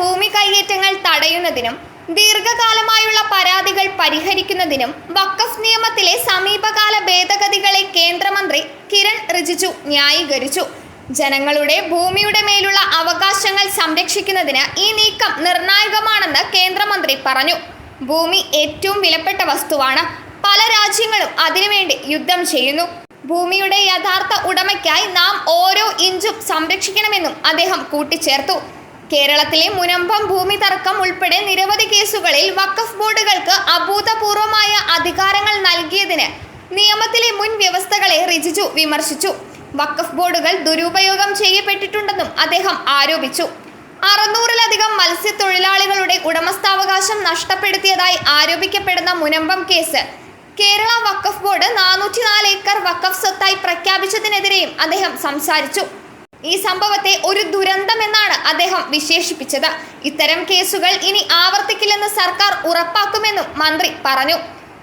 ഭൂമി കൈയേറ്റങ്ങൾ തടയുന്നതിനും ദീർഘകാലമായുള്ള പരാതികൾ പരിഹരിക്കുന്നതിനും വക്കസ് നിയമത്തിലെ സമീപകാല ഭേദഗതികളെ കേന്ദ്രമന്ത്രി കിരൺ റിജിജു ന്യായീകരിച്ചു. ജനങ്ങളുടെ ഭൂമിയുടെ മേലുള്ള അവകാശങ്ങൾ സംരക്ഷിക്കുന്നതിന് ഈ നീക്കം നിർണായകമാണെന്ന് കേന്ദ്രമന്ത്രി പറഞ്ഞു. ഭൂമി ഏറ്റവും വിലപ്പെട്ട വസ്തുവാണ്. പല രാജ്യങ്ങളും അതിനുവേണ്ടി യുദ്ധം ചെയ്യുന്നു. ഭൂമിയുടെ യഥാർത്ഥ ഉടമയ്ക്കായി നാം ഓരോ ഇഞ്ചും സംരക്ഷിക്കണമെന്നും അദ്ദേഹം കൂട്ടിച്ചേർത്തു. കേരളത്തിലെ മുനമ്പം ഭൂമി തർക്കം ഉൾപ്പെടെ നിരവധി കേസുകളിൽ വഖഫ് ബോർഡുകൾക്ക് അഭൂതപൂർവമായ അധികാരങ്ങൾ നൽകിയതിന് നിയമത്തിലെ മുൻ വ്യവസ്ഥകളെ റിജിജു വിമർശിച്ചു. വഖഫ് ബോർഡുകൾ ദുരുപയോഗം ചെയ്യപ്പെട്ടിട്ടുണ്ടെന്നും അദ്ദേഹം ആരോപിച്ചു. അറുന്നൂറിലധികം മത്സ്യത്തൊഴിലാളികളുടെ ഉടമസ്ഥാവകാശം നഷ്ടപ്പെടുത്തിയതായി ആരോപിക്കപ്പെടുന്ന മുനമ്പം കേസ് കേരള വഖഫ് ബോർഡ് നാനൂറ്റിനാല് ഏക്കർ വഖഫ് സ്വത്തായി പ്രഖ്യാപിച്ചതിനെതിരെയും അദ്ദേഹം സംസാരിച്ചു. ഈ സംഭവത്തെ ഒരു ദുരന്തമെന്നാണ് അദ്ദേഹം വിശേഷിപ്പിച്ചത്. ഇത്തരം കേസുകൾ ഇനി ആവർത്തിക്കില്ലെന്ന് സർക്കാർ ഉറപ്പാക്കുമെന്നും മന്ത്രി പറഞ്ഞു.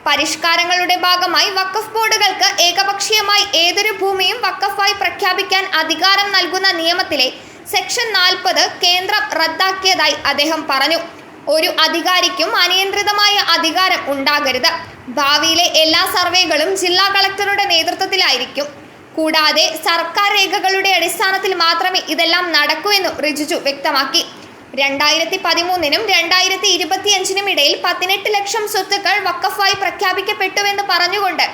പരിഷ്കാരങ്ങളുടെ ഭാഗമായി വക്കഫ് ബോർഡുകൾക്ക് ഏകപക്ഷീയമായി ഏതൊരു ഭൂമിയും വക്കഫായി പ്രഖ്യാപിക്കാൻ അധികാരം നൽകുന്ന നിയമത്തിലെ സെക്ഷൻ നാൽപ്പത് കേന്ദ്രം റദ്ദാക്കിയതായി അദ്ദേഹം പറഞ്ഞു. ഒരു അധികാരിക്കും അനിയന്ത്രിതമായ അധികാരം ഉണ്ടാകരുത്. ഭാവിയിലെ എല്ലാ സർവേകളും ജില്ലാ കളക്ടറുടെ നേതൃത്വത്തിലായിരിക്കും. കൂടാതെ സർക്കാർ രേഖകളുടെ അടിസ്ഥാനത്തിൽ മാത്രമേ ഇതെല്ലാം നടക്കൂ എന്നും റിജിജു വ്യക്തമാക്കി. രണ്ടായിരത്തി പതിമൂന്നിനും രണ്ടായിരത്തി ഇരുപത്തിയഞ്ചിനും ഇടയിൽ പതിനെട്ട് ലക്ഷം സ്വത്തുക്കൾ വക്കഫായി പ്രഖ്യാപിക്കപ്പെട്ടുവെന്ന് പറഞ്ഞുകൊണ്ട്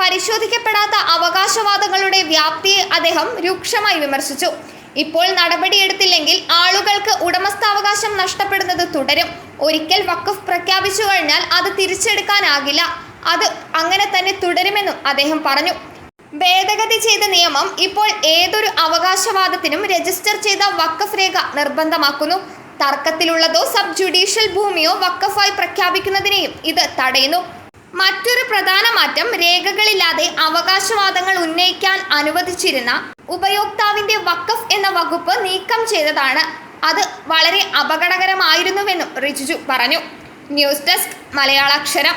പരിശോധിക്കപ്പെടാത്ത അവകാശവാദങ്ങളുടെ വ്യാപ്തിയെ അദ്ദേഹം രൂക്ഷമായി വിമർശിച്ചു. ഇപ്പോൾ നടപടിയെടുത്തില്ലെങ്കിൽ ആളുകൾക്ക് ഉടമസ്ഥാവകാശം നഷ്ടപ്പെടുന്നത് തുടരും. ഒരിക്കൽ വക്കഫ് പ്രഖ്യാപിച്ചു കഴിഞ്ഞാൽ അത് തിരിച്ചെടുക്കാനാകില്ല. അത് അങ്ങനെ തന്നെ തുടരുമെന്നും അദ്ദേഹം പറഞ്ഞു. ഭേദഗതി ചെയ്ത നിയമം ഇപ്പോൾ ഏതൊരു അവകാശവാദത്തിനും രജിസ്റ്റർ ചെയ്ത വക്കഫ് രേഖ നിർബന്ധമാക്കുന്നു. തർക്കത്തിലുള്ളതോ സബ് ജുഡീഷ്യൽ ഭൂമിയോ വക്കഫായി പ്രഖ്യാപിക്കുന്നതിനെയും ഇത് തടയുന്നു. മറ്റൊരു പ്രധാന മാറ്റം രേഖകളില്ലാതെ അവകാശവാദങ്ങൾ ഉന്നയിക്കാൻ അനുവദിച്ചിരുന്ന ഉപയോക്താവിന്റെ വക്കഫ് എന്ന വകുപ്പ് നീക്കം ചെയ്തതാണ്. അത് വളരെ അപകടകരമായിരുന്നുവെന്നും റിജിജു പറഞ്ഞു. News desk Malayalaksharam.